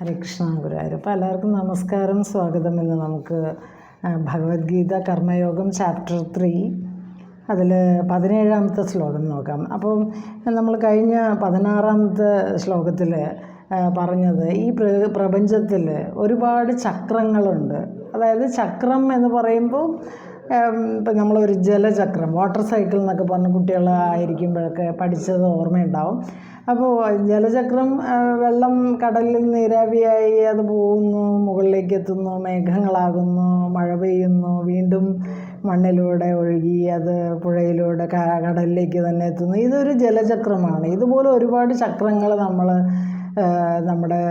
ഹരേ കൃഷ്ണ ഗുരുവായൂരപ്പ എല്ലാവർക്കും നമസ്കാരം. സ്വാഗതം ഇന്ന് നമുക്ക് ഭഗവത്ഗീത കർമ്മയോഗം ചാപ്റ്റർ ത്രീ. അതിൽ പതിനേഴാമത്തെ ശ്ലോകം നോക്കാം. അപ്പം നമ്മൾ കഴിഞ്ഞ പതിനാറാമത്തെ ശ്ലോകത്തിൽ പറഞ്ഞത് ഈ പ്ര പ്രപഞ്ചത്തിൽ ഒരുപാട് ചക്രങ്ങളുണ്ട്. അതായത് ചക്രം എന്ന് പറയുമ്പോൾ ഇപ്പം നമ്മളൊരു ജലചക്രം വാട്ടർ സൈക്കിൾ എന്നൊക്കെ പറഞ്ഞ് കുട്ടികളായിരിക്കുമ്പോഴൊക്കെ പഠിച്ചത് ഓർമ്മയുണ്ടാവും. അപ്പോൾ ജലചക്രം വെള്ളം കടലിൽ നീരാവിയായി അത് പോകുന്നു മുകളിലേക്ക് എത്തുന്നു മേഘങ്ങളാകുന്നു മഴ പെയ്യുന്നു വീണ്ടും മണ്ണിലൂടെ ഒഴുകി അത് പുഴയിലൂടെ കടലിലേക്ക് തന്നെ എത്തുന്നു. ഇതൊരു ജലചക്രമാണ്. ഇതുപോലെ ഒരുപാട് ചക്രങ്ങൾ നമ്മൾ നമ്മുടെ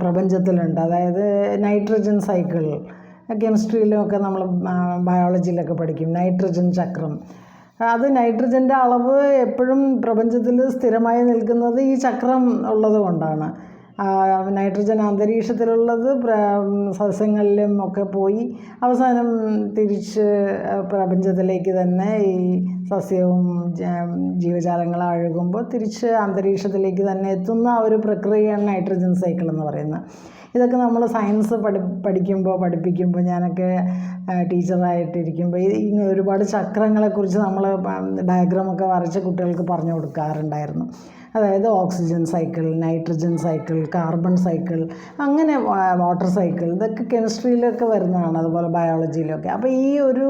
പ്രപഞ്ചത്തിലുണ്ട്. അതായത് നൈട്രജൻ സൈക്കിൾ കെമിസ്ട്രിയിലൊക്കെ നമ്മൾ ബയോളജിയിലൊക്കെ പഠിക്കും. നൈട്രജൻ ചക്രം. അത് നൈട്രജന്റെ അളവ് എപ്പോഴും പ്രപഞ്ചത്തിൽ സ്ഥിരമായി നിൽക്കുന്നത് ഈ ചക്രം ഉള്ളത് കൊണ്ടാണ്. നൈട്രജൻ അന്തരീക്ഷത്തിലുള്ളത് സസ്യങ്ങളിലും ഒക്കെ പോയി അവസാനം തിരിച്ച് പ്രപഞ്ചത്തിലേക്ക് തന്നെ ഈ സസ്യവും ജീവജാലങ്ങൾ അഴുകുമ്പോൾ തിരിച്ച് അന്തരീക്ഷത്തിലേക്ക് തന്നെ എത്തുന്ന ഒരു പ്രക്രിയയാണ് നൈട്രജൻ സൈക്കിൾ എന്ന് പറയുന്നത്. ഇതൊക്കെ നമ്മൾ സയൻസ് പഠി പഠിക്കുമ്പോൾ പഠിപ്പിക്കുമ്പോൾ ഞാനൊക്കെ ടീച്ചറായിട്ടിരിക്കുമ്പോൾ ഇങ്ങനെ ഒരുപാട് ചക്രങ്ങളെക്കുറിച്ച് നമ്മൾ ഡയഗ്രാമൊക്കെ വരച്ച് കുട്ടികൾക്ക് പറഞ്ഞു കൊടുക്കാറുണ്ടായിരുന്നു. അതായത് oxygen cycle nitrogen cycle carbon cycle അങ്ങനെ വാട്ടർ സൈക്കിൾ ഇതൊക്കെ കെമിസ്ട്രിയിലൊക്കെ വരുന്നതാണ്. അതുപോലെ ബയോളജിയിലൊക്കെ അപ്പോൾ ഈ ഒരു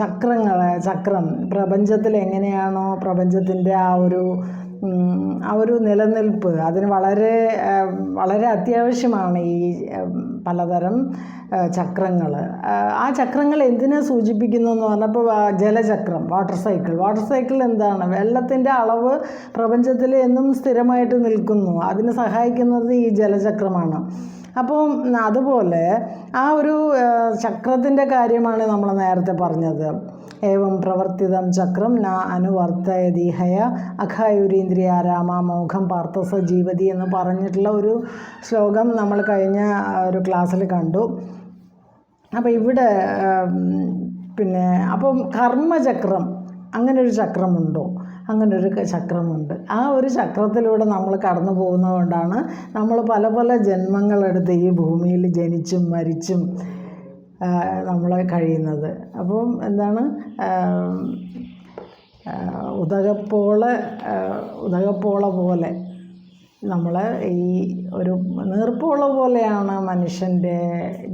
ചക്രങ്ങൾ ചക്രം പ്രപഞ്ചത്തിൽ എങ്ങനെയാണോ പ്രപഞ്ചത്തിന്റെ ആ ഒരു ആ ഒരു നിലനിൽപ്പ് അതിന് വളരെ വളരെ അത്യാവശ്യമാണ് ഈ പലതരം ചക്രങ്ങൾ ആ ചക്രങ്ങൾ എന്തിനെ സൂചിപ്പിക്കുന്നു എന്ന് പറഞ്ഞപ്പോൾ ജലചക്രം വാട്ടർ സൈക്കിൾ വാട്ടർ സൈക്കിൾ എന്താണ്? വെള്ളത്തിന്റെ അളവ് പ്രപഞ്ചത്തിൽ എന്നും സ്ഥിരമായിട്ട് നിൽക്കുന്നു. അതിന് സഹായിക്കുന്നത് ഈ ജലചക്രമാണ്. അപ്പോൾ അതുപോലെ ആ ഒരു ചക്രത്തിന്റെ കാര്യമാണ് നമ്മൾ നേരത്തെ പറഞ്ഞത്. ഏവം പ്രവർത്തിതം ചക്രം ന അനുവർത്തയതിഹയ അഖായുരീന്ദ്രിയാരാമ മോഘം പാർത്ഥസ ജീവതി എന്ന് പറഞ്ഞിട്ടുള്ള ഒരു ശ്ലോകം നമ്മൾ കഴിഞ്ഞ ഒരു ക്ലാസ്സിൽ കണ്ടു. അപ്പോൾ ഇവിടെ പിന്നെ അപ്പം കർമ്മചക്രം അങ്ങനെ ഒരു ചക്രമുണ്ടോ? അങ്ങനെ ഒരു ചക്രമുണ്ട്. ആ ഒരു ചക്രത്തിലൂടെ നമ്മൾ കടന്നു പോകുന്നതുകൊണ്ടാണ് നമ്മൾ പല പല ജന്മങ്ങളെടുത്ത് ഈ ഭൂമിയിൽ ജനിച്ചും മരിച്ചും നമ്മൾ കഴിയുന്നത്. അപ്പം എന്താണ് ഉദകപ്പോള ഉദകപ്പോള പോലെ നമ്മൾ ഈ ഒരു നീർപ്പോള പോലെയാണ് മനുഷ്യന്റെ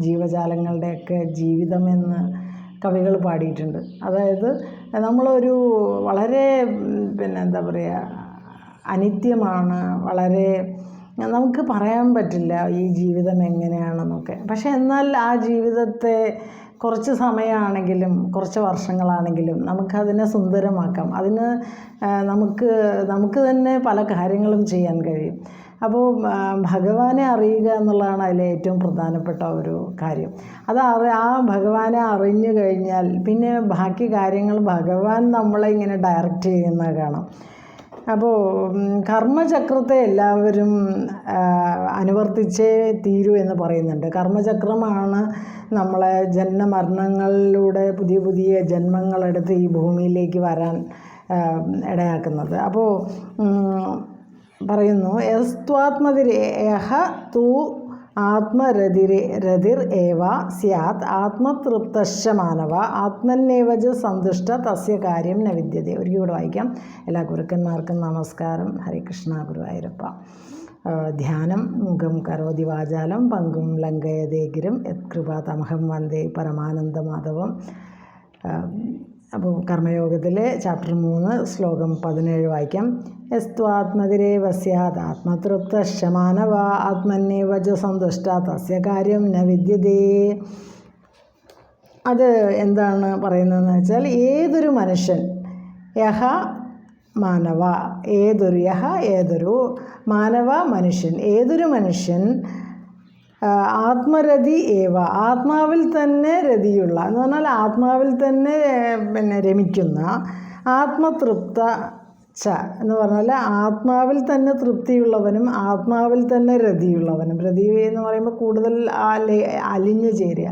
ജീവജാലങ്ങളുടെയൊക്കെ ജീവിതമെന്ന് കവികൾ പാടിയിട്ടുണ്ട്. അതായത് നമ്മളൊരു വളരെ പിന്നെ എന്താ പറയുക അനിത്യമാണ് വളരെ നമുക്ക് പറയാൻ പറ്റില്ല ഈ ജീവിതം എങ്ങനെയാണെന്നൊക്കെ. പക്ഷെ എന്നാൽ ആ ജീവിതത്തെ കുറച്ച് സമയമാണെങ്കിലും കുറച്ച് വർഷങ്ങളാണെങ്കിലും നമുക്കതിനെ സുന്ദരമാക്കാം. അതിന് നമുക്ക് നമുക്ക് തന്നെ പല കാര്യങ്ങളും ചെയ്യാൻ കഴിയും. അപ്പോൾ ഭഗവാനെ അറിയുക എന്നുള്ളതാണ് അതിലെ ഏറ്റവും പ്രധാനപ്പെട്ട ഒരു കാര്യം. അത് ആ ഭഗവാനെ അറിഞ്ഞു കഴിഞ്ഞാൽ പിന്നെ ബാക്കി കാര്യങ്ങൾ ഭഗവാൻ നമ്മളെ ഇങ്ങനെ ഡയറക്റ്റ് ചെയ്യുന്നത് കാണാം. അപ്പോൾ കർമ്മചക്രത്തെ എല്ലാവരും അനുവർത്തിച്ചേ തീരൂ എന്ന് പറയുന്നുണ്ട്. കർമ്മചക്രമാണ് നമ്മളെ ജന്മമരണങ്ങളിലൂടെ പുതിയ പുതിയ ജന്മങ്ങളെടുത്ത് ഈ ഭൂമിയിലേക്ക് വരാൻ ഇടയാക്കുന്നത്. അപ്പോൾ പറയുന്നു യസ്ത്വാത്മതിരേഹ തൂ ആത്മരതിരെ രതിർ ഏവ സ്യാത് ആത്മതൃപ്തശ്ച മാനവ സന്തുഷ്ട തസ്യ കാര്യം ന വിദ്യത. ഒരു കൂടെ വായിക്കാം. എല്ലാ ഗുരുക്കന്മാർക്കും നമസ്കാരം. ഹരികൃഷ്ണ ഗുരുവായൂരപ്പ. ധ്യാനം മുഖം കരോതി വാചാലം പങ്കും ലങ്കയതേഗിരം യത്കൃപ തമഹം വന്ദേ പരമാനന്ദമാധവം അപ്പോൾ കർമ്മയോഗത്തിലെ ചാപ്റ്റർ മൂന്ന് ശ്ലോകം പതിനേഴ് വായിക്കാം. യസ്ത്വാത്മതിരെ വസ്യാത് ആത്മതൃപ്ത ശമാനവ ആത്മതൃപ്തശമാനവ ആത്മന്നേവ സന്തുഷ്ട തസ്യ കാര്യം ന വിദ്യതേ. അത് എന്താണ് പറയുന്നതെന്ന് വെച്ചാൽ ഏതൊരു മനുഷ്യൻ യഹ മാനവ ഏതൊരു യഹ ഏതൊരു മാനവ മനുഷ്യൻ ഏതൊരു മനുഷ്യൻ ആത്മരതി ഏവ. ആത്മാവിൽ തന്നെ രതിയുള്ള. എന്ന് പറഞ്ഞാൽ ആത്മാവിൽ തന്നെ പിന്നെ രമിക്കുന്ന ആത്മതൃപ്ത ച എന്ന് പറഞ്ഞാൽ ആത്മാവിൽ തന്നെ തൃപ്തിയുള്ളവനും ആത്മാവിൽ തന്നെ രതിയുള്ളവനും. രതി എന്ന് പറയുമ്പോൾ കൂടുതൽ അലി അലിഞ്ഞു ചേരുക.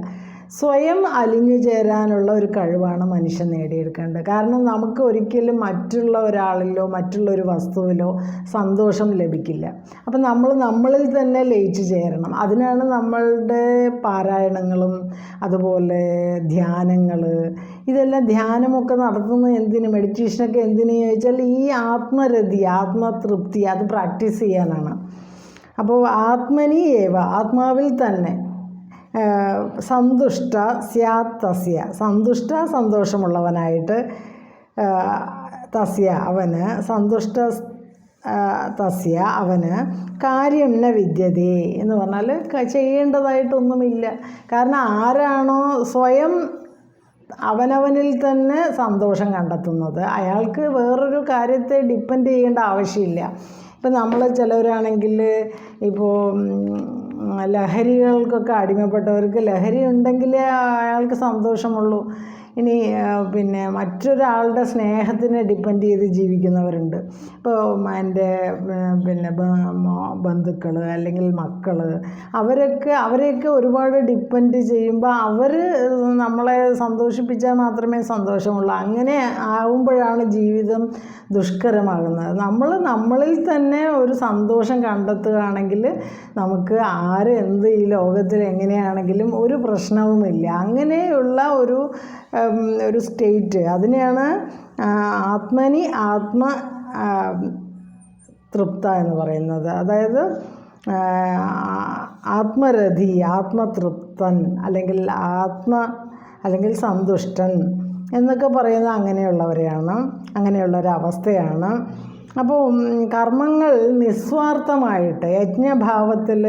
സ്വയം അലിഞ്ഞു ചേരാനുള്ള ഒരു കഴിവാണ് മനുഷ്യൻ നേടിയെടുക്കേണ്ടത്. കാരണം നമുക്ക് ഒരിക്കലും മറ്റുള്ള ഒരാളിലോ മറ്റുള്ള ഒരു വസ്തുവിലോ സന്തോഷം ലഭിക്കില്ല. അപ്പം നമ്മൾ നമ്മളിൽ തന്നെ ലയിച്ചു ചേരണം. അതിനാണ് നമ്മളുടെ പാരായണങ്ങളും അതുപോലെ ധ്യാനങ്ങൾ ഇതെല്ലാം ധ്യാനമൊക്കെ നടത്തുന്നത് എന്തിന്? മെഡിറ്റേഷനൊക്കെ എന്തിനു ചോദിച്ചാൽ ഈ ആത്മരതി ആത്മതൃപ്തി അത് പ്രാക്ടീസ് ചെയ്യാനാണ്. അപ്പോൾ ആത്മനി ഏവ ആത്മാവിൽ തന്നെ സന്തുഷ്ട സ്യാത്തസ്യ. സന്തുഷ്ട സന്തോഷമുള്ളവനായിട്ട് തസ്യ അവന് സന്തുഷ്ട തസ്യ അവന് കാര്യം ന വിദ്യതേ എന്ന് പറഞ്ഞാൽ ചെയ്യേണ്ടതായിട്ടൊന്നുമില്ല. കാരണം ആരാണോ സ്വയം അവനവനിൽ തന്നെ സന്തോഷം കണ്ടെത്തുന്നത്. അയാൾക്ക് വേറൊരു കാര്യത്തെ ഡിപ്പെൻഡ് ചെയ്യേണ്ട ആവശ്യമില്ല. ഇപ്പം നമ്മൾ ചിലവരാണെങ്കിൽ ഇപ്പോൾ ലഹരികൾക്കൊക്കെ അടിമപ്പെട്ടവർക്ക് ലഹരി ഉണ്ടെങ്കിലേ അയാൾക്ക് സന്തോഷമുള്ളൂ. ഇനി പിന്നെ മറ്റൊരാളുടെ സ്നേഹത്തിനെ ഡിപ്പെൻഡ് ചെയ്ത് ജീവിക്കുന്നവരുണ്ട്. ഇപ്പോൾ എന്റെ പിന്നെ ബന്ധുക്കൾ അല്ലെങ്കിൽ മക്കൾ അവരൊക്കെ അവരെയൊക്കെ ഒരുപാട് ഡിപ്പെൻഡ് ചെയ്യുമ്പോൾ അവർ നമ്മളെ സന്തോഷിപ്പിച്ചാൽ മാത്രമേ സന്തോഷമുള്ളൂ. അങ്ങനെ ആകുമ്പോഴാണ് ജീവിതം ദുഷ്കരമാകുന്നത്. നമ്മൾ നമ്മളിൽ തന്നെ ഒരു സന്തോഷം കണ്ടെത്തുകയാണെങ്കിൽ നമുക്ക് ആരെന്ത് ഈ ലോകത്തിൽ എങ്ങനെയാണെങ്കിലും ഒരു പ്രശ്നവുമില്ല. അങ്ങനെയുള്ള ഒരു ഒരു സ്റ്റേറ്റ് അതിനെയാണ് ആത്മനി ആത്മ തൃപ്ത എന്ന് പറയുന്നത്. അതായത് ആത്മരഥി ആത്മതൃപ്തൻ അല്ലെങ്കിൽ ആത്മ അല്ലെങ്കിൽ സന്തുഷ്ടൻ എന്നൊക്കെ പറയുന്നത് അങ്ങനെയുള്ളവരെയാണ് അങ്ങനെയുള്ളൊരവസ്ഥയാണ്. അപ്പോൾ കർമ്മങ്ങൾ നിസ്വാർത്ഥമായിട്ട് യജ്ഞഭാവത്തിൽ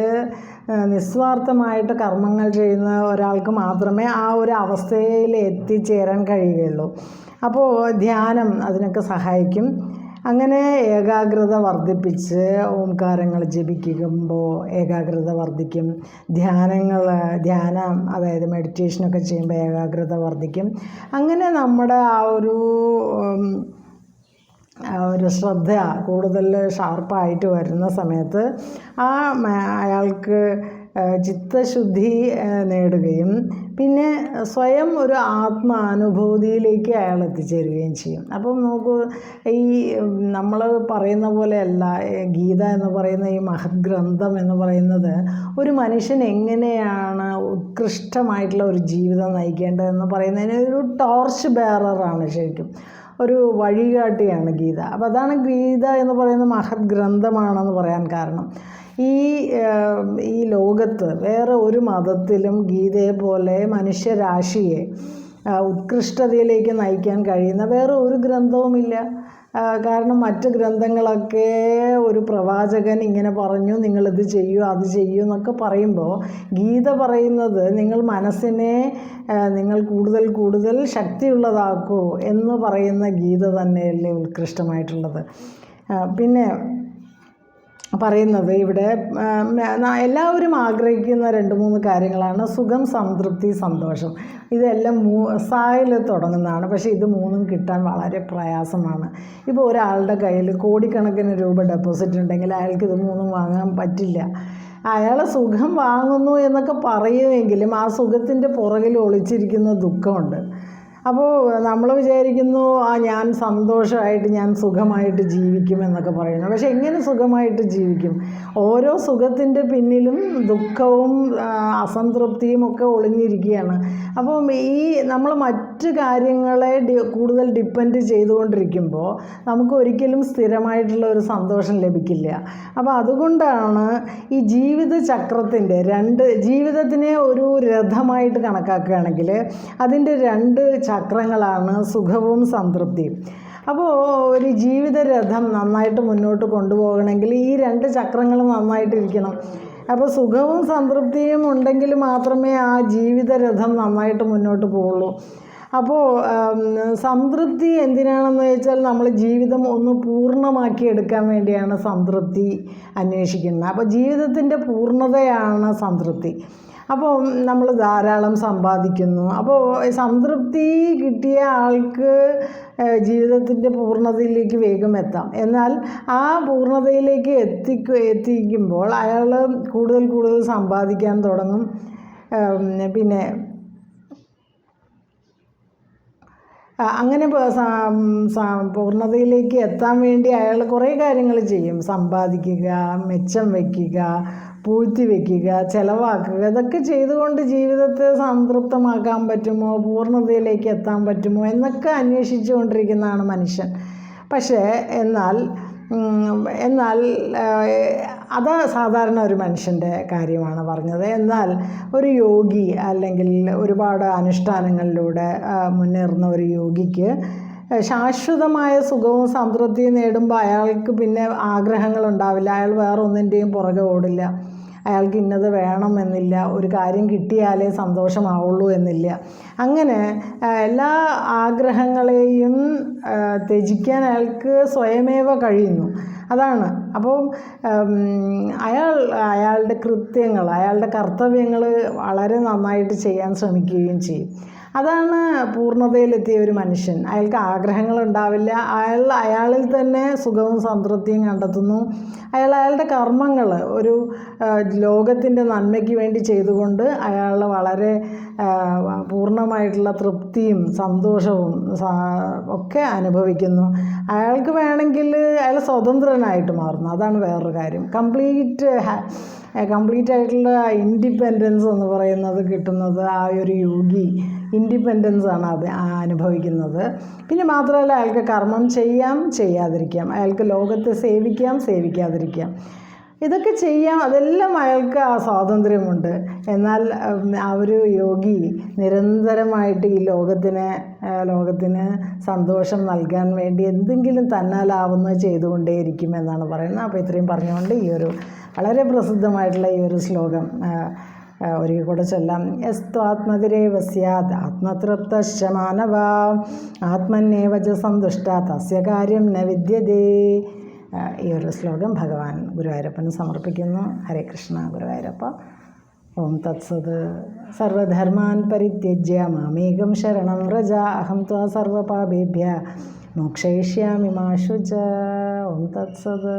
നിസ്വാർത്ഥമായിട്ട് കർമ്മങ്ങൾ ചെയ്യുന്ന ഒരാൾക്ക് മാത്രമേ ആ ഒരു അവസ്ഥയിൽ എത്തിച്ചേരാൻ കഴിയുകയുള്ളൂ. അപ്പോൾ ധ്യാനം അതിനൊക്കെ സഹായിക്കും. അങ്ങനെ ഏകാഗ്രത വർദ്ധിപ്പിച്ച് ഓംകാരങ്ങൾ ജപിക്കുമ്പോൾ ഏകാഗ്രത വർദ്ധിക്കും. ധ്യാനങ്ങൾ ധ്യാനം അതായത് മെഡിറ്റേഷനൊക്കെ ചെയ്യുമ്പോൾ ഏകാഗ്രത വർദ്ധിക്കും. അങ്ങനെ നമ്മുടെ ആ ഒരു ഒരു ശ്രദ്ധ കൂടുതൽ ഷാർപ്പായിട്ട് വരുന്ന സമയത്ത് ആ അയാൾക്ക് ചിത്തശുദ്ധി നേടുകയും പിന്നെ സ്വയം ഒരു ആത്മാനുഭൂതിയിലേക്ക് അയാൾ എത്തിച്ചേരുകയും ചെയ്യും. അപ്പം നോക്കൂ ഈ നമ്മൾ പറയുന്ന പോലെയല്ല ഗീത എന്ന് പറയുന്ന ഈ മഹത് ഗ്രന്ഥം എന്ന് പറയുന്നത് ഒരു മനുഷ്യൻ എങ്ങനെയാണ് ഉത്കൃഷ്ടമായിട്ടുള്ള ഒരു ജീവിതം നയിക്കേണ്ടതെന്ന് പറയുന്നതിന് ഒരു ടോർച്ച് ബെയററാണ് ശരിക്കും. ഒരു വഴികാട്ടിയാണ് ഗീത. അപ്പോൾ അതാണ് ഗീത എന്ന് പറയുന്ന മഹത് ഗ്രന്ഥമാണെന്ന് പറയാൻ കാരണം. ഈ ഈ ലോകത്ത് വേറെ ഒരു മതത്തിലും ഗീതയെ പോലെ മനുഷ്യരാശിയെ ഉത്കൃഷ്ടതയിലേക്ക് നയിക്കാൻ കഴിയുന്ന വേറെ ഒരു ഗ്രന്ഥവുമില്ല. കാരണം മറ്റ് ഗ്രന്ഥങ്ങളൊക്കെ ഒരു പ്രവാചകൻ ഇങ്ങനെ പറഞ്ഞു നിങ്ങളിത് ചെയ്യൂ അത് ചെയ്യൂ എന്നൊക്കെ പറയുമ്പോൾ ഗീത പറയുന്നത് നിങ്ങൾ മനസ്സിനെ നിങ്ങൾ കൂടുതൽ കൂടുതൽ ശക്തിയുള്ളതാക്കൂ എന്ന് പറയുന്ന ഗീത തന്നെയല്ലേ ഉത്കൃഷ്ടമായിട്ടുള്ളത്. പിന്നെ പറയുന്നത് ഇവിടെ എല്ലാവരും ആഗ്രഹിക്കുന്ന രണ്ട് മൂന്ന് കാര്യങ്ങളാണ്. സുഖം സംതൃപ്തി സന്തോഷം. ഇതെല്ലാം മൂ സായിൽ തുടങ്ങുന്നതാണ്. പക്ഷേ ഇത് മൂന്നും കിട്ടാൻ വളരെ പ്രയാസമാണ്. ഇപ്പോൾ ഒരാളുടെ കയ്യിൽ കോടിക്കണക്കിന് രൂപ ഡെപ്പോസിറ്റ് ഉണ്ടെങ്കിൽ അയാൾക്ക് ഇത് മൂന്നും വാങ്ങാൻ പറ്റില്ല. അയാൾ സുഖം വാങ്ങുന്നു എന്നൊക്കെ പറയുമെങ്കിലും ആ സുഖത്തിന്റെ പുറകിൽ ഒളിച്ചിരിക്കുന്ന ദുഃഖമുണ്ട്. അപ്പോൾ നമ്മൾ വിചാരിക്കുന്നു ആ ഞാൻ സന്തോഷമായിട്ട് ഞാൻ സുഖമായിട്ട് ജീവിക്കും എന്നൊക്കെ പറയുന്നു. പക്ഷെ എങ്ങനെ സുഖമായിട്ട് ജീവിക്കും? ഓരോ സുഖത്തിന്റെ പിന്നിലും ദുഃഖവും അസംതൃപ്തിയും ഒക്കെ ഒളിഞ്ഞിരിക്കുകയാണ്. അപ്പം ഈ നമ്മൾ മറ്റ് കാര്യങ്ങളെ ഡി കൂടുതൽ ഡിപ്പെൻഡ് ചെയ്തുകൊണ്ടിരിക്കുമ്പോൾ നമുക്ക് ഒരിക്കലും സ്ഥിരമായിട്ടുള്ള ഒരു സന്തോഷം ലഭിക്കില്ല. അപ്പോൾ അതുകൊണ്ടാണ് ഈ ജീവിത ചക്രത്തിന്റെ രണ്ട് ജീവിതത്തിനെ ഒരു രഥമായിട്ട് കണക്കാക്കുകയാണെങ്കിൽ അതിന്റെ രണ്ട് ചക്രങ്ങളാണ് സുഖവും സംതൃപ്തിയും. അപ്പോൾ ഒരു ജീവിതരഥം നന്നായിട്ട് മുന്നോട്ട് കൊണ്ടുപോകണമെങ്കിൽ ഈ രണ്ട് ചക്രങ്ങളും നന്നായിട്ടിരിക്കണം. അപ്പോൾ സുഖവും സംതൃപ്തിയും ഉണ്ടെങ്കിൽ മാത്രമേ ആ ജീവിതരഥം നന്നായിട്ട് മുന്നോട്ട് പോവുള്ളൂ. അപ്പോൾ സംതൃപ്തി എന്തിനാണെന്ന് വെച്ചാൽ നമ്മൾ ജീവിതം ഒന്ന് പൂർണമാക്കി എടുക്കാൻ വേണ്ടിയാണ് സംതൃപ്തി അന്വേഷിക്കുന്നത്. അപ്പോൾ ജീവിതത്തിന്റെ പൂർണതയാണ് സംതൃപ്തി. അപ്പോൾ നമ്മൾ ധാരാളം സമ്പാദിക്കുന്നു. അപ്പോൾ സംതൃപ്തി കിട്ടിയ ആൾക്ക് ജീവിതത്തിന്റെ പൂർണതയിലേക്ക് വേഗം എത്താം. എന്നാൽ ആ പൂർണതയിലേക്ക് എത്തിക്കു എത്തിക്കുമ്പോൾ അയാൾ കൂടുതൽ കൂടുതൽ സമ്പാദിക്കാൻ തുടങ്ങും. പിന്നെ ആ, അങ്ങനെ പൂർണതയിലേക്ക് എത്താൻ വേണ്ടി അയാൾ കുറേ കാര്യങ്ങൾ ചെയ്യും. സമ്പാദിക്കുക മെച്ചം വയ്ക്കുക പൂഴ്ത്തി വയ്ക്കുക ചിലവാക്കുക. ഇതൊക്കെ ചെയ്തുകൊണ്ട് ജീവിതത്തെ സംതൃപ്തമാക്കാൻ പറ്റുമോ? പൂർണതയിലേക്ക് എത്താൻ പറ്റുമോ? എന്നൊക്കെ അന്വേഷിച്ചു കൊണ്ടിരിക്കുന്നതാണ് മനുഷ്യൻ. പക്ഷേ എന്നാൽ എന്നാൽ അത് സാധാരണ ഒരു മനുഷ്യന്റെ കാര്യമാണ് പറഞ്ഞത്. എന്നാൽ ഒരു യോഗി അല്ലെങ്കിൽ ഒരുപാട് അനുഷ്ഠാനങ്ങളിലൂടെ മുന്നേറുന്ന ഒരു യോഗിക്ക് ശാശ്വതമായ സുഖവും സമൃദ്ധിയും നേടുമ്പോൾ അയാൾക്ക് പിന്നെ ആഗ്രഹങ്ങൾ ഉണ്ടാവില്ല അയാൾ വേറെ ഒന്നിന്റെയും പുറകെ ഓടില്ല. അയാൾക്ക് ഇന്നത് വേണമെന്നില്ല. ഒരു കാര്യം കിട്ടിയാലേ സന്തോഷമാവുള്ളൂ എന്നില്ല. അങ്ങനെ എല്ലാ ആഗ്രഹങ്ങളെയും ത്യജിക്കാൻ അയാൾക്ക് സ്വയമേവ കഴിയുന്നു. അതാണ്. അപ്പോൾ അയാൾ അയാളുടെ കൃത്യങ്ങൾ അയാളുടെ കർത്തവ്യങ്ങൾ വളരെ നന്നായിട്ട് ചെയ്യാൻ ശ്രമിക്കുകയും ചെയ്യും. അതാണ് പൂർണതയിലെത്തിയ ഒരു മനുഷ്യൻ. അയാൾക്ക് ആഗ്രഹങ്ങൾ ഉണ്ടാവില്ല അയാൾ അയാളിൽ തന്നെ സുഖവും സംതൃപ്തിയും കണ്ടെത്തുന്നു. അയാൾ അയാളുടെ കർമ്മങ്ങൾ ഒരു ലോകത്തിന്റെ നന്മയ്ക്ക് വേണ്ടി ചെയ്തുകൊണ്ട് അയാൾ വളരെ പൂർണമായിട്ടുള്ള തൃപ്തിയും സന്തോഷവും ഒക്കെ അനുഭവിക്കുന്നു. അയാൾക്ക് വേണമെങ്കിൽ അയാൾ സ്വതന്ത്രനായിട്ട് മാറുന്നു. അതാണ് വേറൊരു കാര്യം. കംപ്ലീറ്റ് കംപ്ലീറ്റ് ആയിട്ടുള്ള ഇൻഡിപെൻഡൻസ് എന്ന് പറയുന്നത് കിട്ടുന്നത് ആ ഒരു യോഗി ഇൻഡിപെൻഡൻസ് ആണ് അത് അനുഭവിക്കുന്നത്. പിന്നെ മാത്രമല്ല അയാൾക്ക് കർമ്മം ചെയ്യാം ചെയ്യാതിരിക്കാം. അയാൾക്ക് ലോകത്തെ സേവിക്കാം സേവിക്കാതിരിക്കാം. ഇതൊക്കെ ചെയ്യാം. അതെല്ലാം അയാൾക്ക് ആ സ്വാതന്ത്ര്യമുണ്ട്. എന്നാൽ ആ ഒരു യോഗി നിരന്തരമായിട്ട് ഈ ലോകത്തിന് ലോകത്തിന് സന്തോഷം നൽകാൻ വേണ്ടി എന്തെങ്കിലും തന്നാലാവുന്നത് ചെയ്തുകൊണ്ടേയിരിക്കും എന്നാണ് പറയുന്നത്. അപ്പോൾ ഇത്രയും പറഞ്ഞുകൊണ്ട് ഈ ഒരു വളരെ പ്രസിദ്ധമായിട്ടുള്ള ഈ ഒരു ശ്ലോകം ഒരിക്കൽ കൂടെ ചൊല്ലാം. യസ്ത്വാത്മതിരേവ സ്യാത് ആത്മതൃപ്തശ്ച മാനവ ആത്മന്യേവ സന്തുഷ്ട. തസ്യ കാര്യം ന വിദ്യതേ. ഈ ഒരു ശ്ലോകം ഭഗവാൻ ഗുരുവായൂരപ്പന് സമർപ്പിക്കുന്നു. ഹരേ കൃഷ്ണ ഗുരുവായൂരപ്പ. ഓം തത്സത്. സർവധർമാൻ പരിത്യജ്യ മാമേകം ശരണം വ്രജ അഹം ത്വാ സർവപാപേഭ്യ മോക്ഷയിഷ്യാമി മാശുച ഓം തത്സത്.